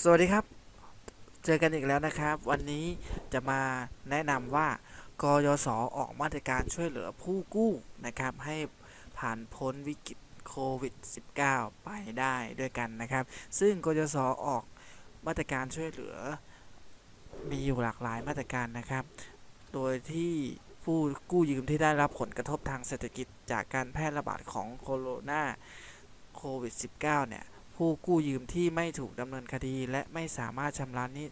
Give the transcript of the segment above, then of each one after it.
สวัสดีครับ เจอกันอีกแล้วนะครับ วันนี้จะมาแนะนำว่ากยศออกมาตรการช่วยเหลือผู้กู้นะครับ ให้ผ่านพ้นวิกฤตโควิด -19 ไปได้ด้วยกันนะครับ ซึ่งกยศออกมาตรการช่วยเหลือ มีอยู่หลากหลายมาตรการนะครับ โดยที่ผู้กู้ยืมที่ได้รับผลกระทบทางเศรษฐกิจจากการแพร่ระบาดของโคโรนาโควิด -19 เนี่ย ผู้กู้ยืมที่ไม่ถูกดำเนินคดี และไม่สามารถชำระหนี้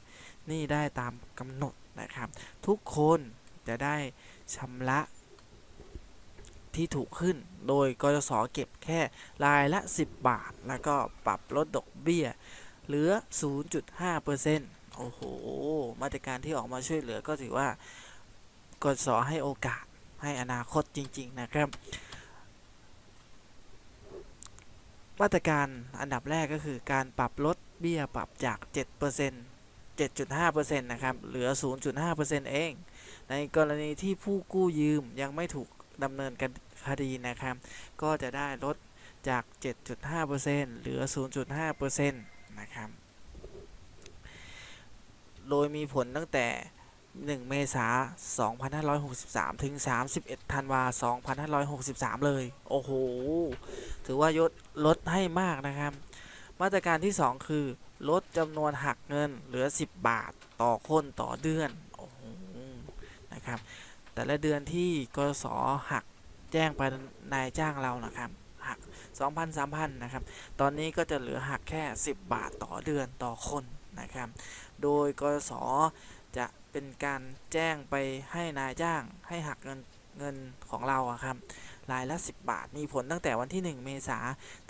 นี้ได้ตามกำหนดนะครับ ทุกคนจะได้ชำระที่ถูกขึ้น โดยกยศเก็บแค่รายละ 10 บาท แล้วก็ปรับลดดอกเบี้ย เหลือ 0.5%โอ้โห มาตรการที่ออกมาช่วยเหลือก็ถือว่ากยศให้โอกาสให้อนาคตจริง ๆ นะครับ มาตรการอันดับแรกก็คือการปรับลดเบี้ยปรับจาก 7% 7.5%นะครับ เหลือ 0.5%เอง ในกรณีที่ผู้กู้ยืมยังไม่ถูกดำเนินคดีนะครับ ก็จะได้ลดจาก 7.5%เหลือ 0.5%นะครับ โดยมีผลตั้งแต่ 1 เมษายน 2563 ถึง 31 ธันวาคม 2563 เลย โอ้โห ถือว่ายดลดให้มากนะครับ มาตรการที่ 2 คือ ลดจำนวนหักเงินเหลือ 10 บาทต่อคนต่อเดือน โอ้โห นะครับ แต่ละเดือนที่กสหักแจ้งไปนายจ้างเรานะครับหัก 2,000 3,000 นะครับ ตอนนี้ก็จะเหลือหักแค่ 10 บาทต่อเดือนต่อคนนะครับ โดยกส จะเป็นการแจ้งไปให้นายจ้างให้หักเงินเงินของเราอะครับรายละ 10 บาท มีผลตั้งแต่วันที่ 1 เมษา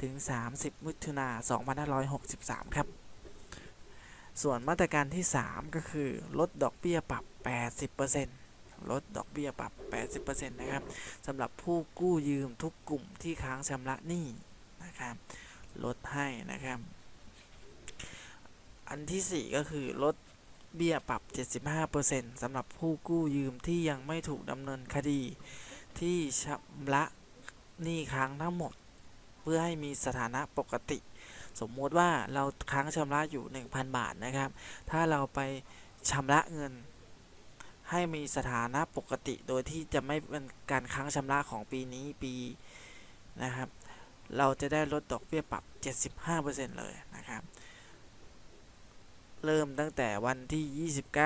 ถึง 30 มิถุนายน2563 ครับ ส่วนมาตรการที่ 3 ก็คือ ลดดอกเบี้ยปรับ 80%ลดดอกเบี้ยปรับ 80%นะครับสำหรับผู้กู้ยืมทุกกลุ่มที่ค้างชำระหนี้นะครับ ลดให้นะครับ อันที่ 4 ก็คือลด เบี้ยปรับ 75%สำหรับผู้กู้ยืมที่ยังไม่ถูกดำเนินคดี ที่ชำระหนี้ค้างทั้งหมด เพื่อให้มีสถานะปกติ สมมติว่าเราค้างชำระอยู่ 1,000 บาทนะครับ ถ้าเราไปชำระเงิน ให้มีสถานะปกติ โดยที่จะไม่เป็นการค้างชำระของปีนี้ปีนะครับ เราจะได้ลดดอกเบี้ยปรับ 75%เลยนะครับ เริ่มตั้งแต่วันที่ 29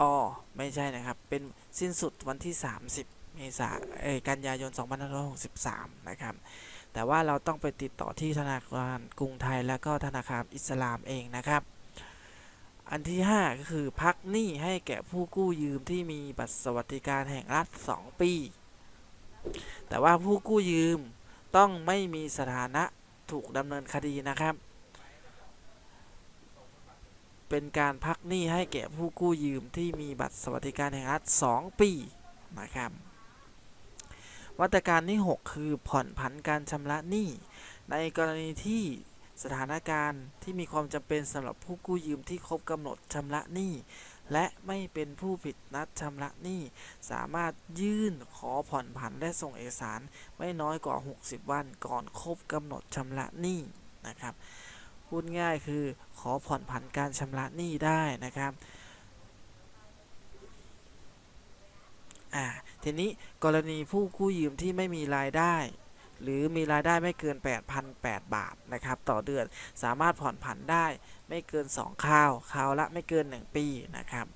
อ๋อไม่ใช่นะครับ เป็นสิ้นสุดวันที่ 30 เมษาเอกันยายน 2563 นะครับ แต่ว่าเราต้องไปติดต่อที่ธนาคารกรุงไทยและก็ธนาคารอิสลามเองนะครับ อันที่ 5 ก็คือพักหนี้ให้แก่ผู้กู้ยืมที่มีบัตรสวัสดิการแห่งรัฐ 2 ปี แต่ว่าผู้กู้ยืมต้องไม่มีสถานะถูกดำเนินคดีนะครับ เป็นการพักหนี้ให้แก่ผู้กู้ยืมที่มีบัตรสวัสดิการแห่งรัฐ2ปีนะครับมาตรการที่ 6 คือผ่อนผันการชำระหนี้ในกรณีที่สถานการณ์ที่มีความจำเป็นสำหรับผู้กู้ยืมที่ครบกำหนดชำระหนี้และไม่เป็นผู้ผิดนัดชำระหนี้สามารถยื่นขอผ่อนผันและส่งเอกสารไม่น้อยกว่า 60 วันก่อนครบกำหนดชำระหนี้นะครับ พูดง่ายคือขอผ่อนผันการชำระหนี้ได้นะครับอ่าทีนี้กรณีผู้กู้ยืมที่ไม่มีรายได้ หรือมีรายได้ไม่เกิน 8,008 บาทนะครับต่อเดือนสามารถผ่อนผันได้ไม่เกิน 2 คราวคราวละไม่เกิน 1 ปีนะครับ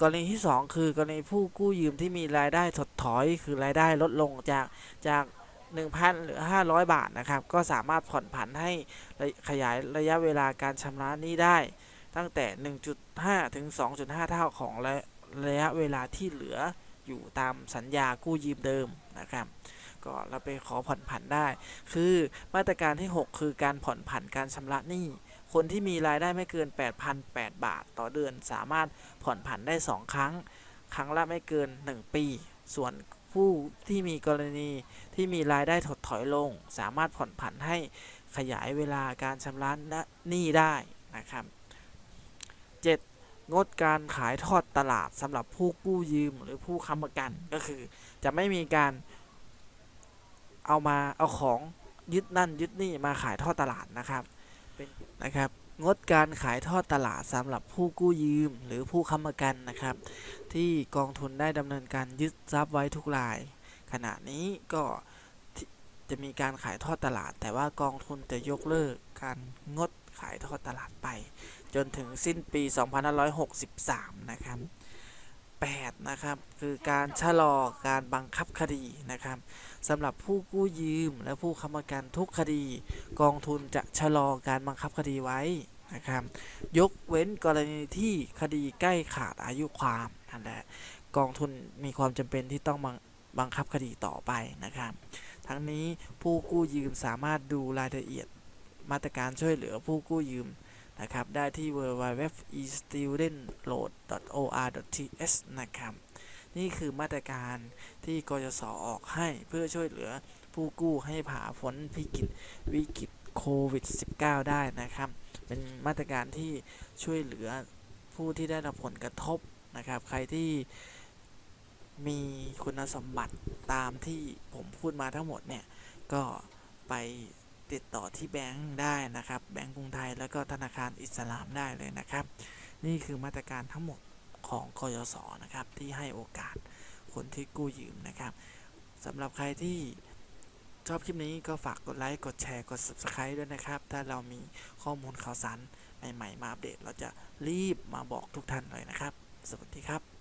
กรณีที่ 2 คือกรณีผู้กู้ยืมที่มีรายได้ถดถอย คือรายได้ลดลงจากจาก 1,000 หรือ 500 บาทนะครับ ก็สามารถผ่อนผันให้ขยายระยะเวลาการชำระหนี้ได้ ตั้งแต่ 1.5 ถึง 2.5 เท่าของระระยะเวลาที่เหลืออยู่ตามสัญญากู้ยืมเดิมนะครับก็เราไปขอผ่อนผันได้ คือมาตรการที่ 6 คือการผ่อนผันการชำระหนี้ คนที่มีรายได้ไม่เกิน 8,008 บาท ต่อเดือนสามารถผ่อนผันได้ 2 ครั้ง ครั้งละไม่เกิน 1 ปี ส่วน ผู้ที่มีกรณีที่มีรายได้ถดถอยลง สามารถผ่อนผันให้ขยายเวลาการชำระหนี้ได้นะครับ 7. งดการขายทอดตลาดสำหรับผู้กู้ยืมหรือผู้ค้ำประกันก็คือ จะไม่มีการเอามาเอาของยึดนั่นยึดนี่มาขายทอดตลาดนะครับนะครับ งดการขายทอดตลาดสำหรับผู้กู้ยืม หรือผู้ค้ำประกันนะครับ ที่กองทุนได้ดำเนินการยึดทรัพย์ไว้ทุกราย ขณะนี้ก็จะมีการขายทอดตลาด แต่ว่ากองทุนจะยกเลิกการงดขายทอดตลาดไป จนถึงสิ้นปี 2563 นะครับ 8 นะครับ คือการชะลอการบังคับคดีนะครับสำหรับผู้กู้ยืมและผู้ค้ำประกันทุกคดี กองทุนจะชะลอการบังคับคดีไว้นะครับ ยกเว้นกรณีที่คดีใกล้ขาดอายุความนั่นแหละกองทุนมีความจำเป็นที่ต้องบังบังคับคดีต่อไปนะครับ ทั้งนี้ผู้กู้ยืมสามารถดูรายละเอียดมาตรการช่วยเหลือผู้กู้ยืม นะครับ ได้ที่ www.estudentloan.or.th นะครับ นี่คือมาตรการที่กยศออกให้เพื่อช่วยเหลือผู้กู้ให้ผ่าพ้นวิกฤตวิกฤตโควิด -19 ได้นะครับ เป็นมาตรการที่ช่วยเหลือผู้ที่ได้รับผลกระทบนะครับ ใครที่มีคุณสมบัติตามที่ผมพูดมาทั้งหมดเนี่ย ก็ไป ติดต่อที่แบงค์ได้นะครับ แบงก์กรุงไทยแล้วก็ธนาคารอิสลามได้เลยนะครับ นี่คือมาตรการทั้งหมดของกยศนะครับที่ให้โอกาสคนที่กู้ยืมนะครับสำหรับใครที่ชอบคลิปนี้ก็ฝากกดไลค์ กดแชร์ กด Subscribe ด้วยนะครับ ถ้าเรามีข้อมูลข่าวสารใหม่ ๆ มาอัปเดต เราจะรีบมาบอกทุกท่านเลยนะครับ สวัสดีครับ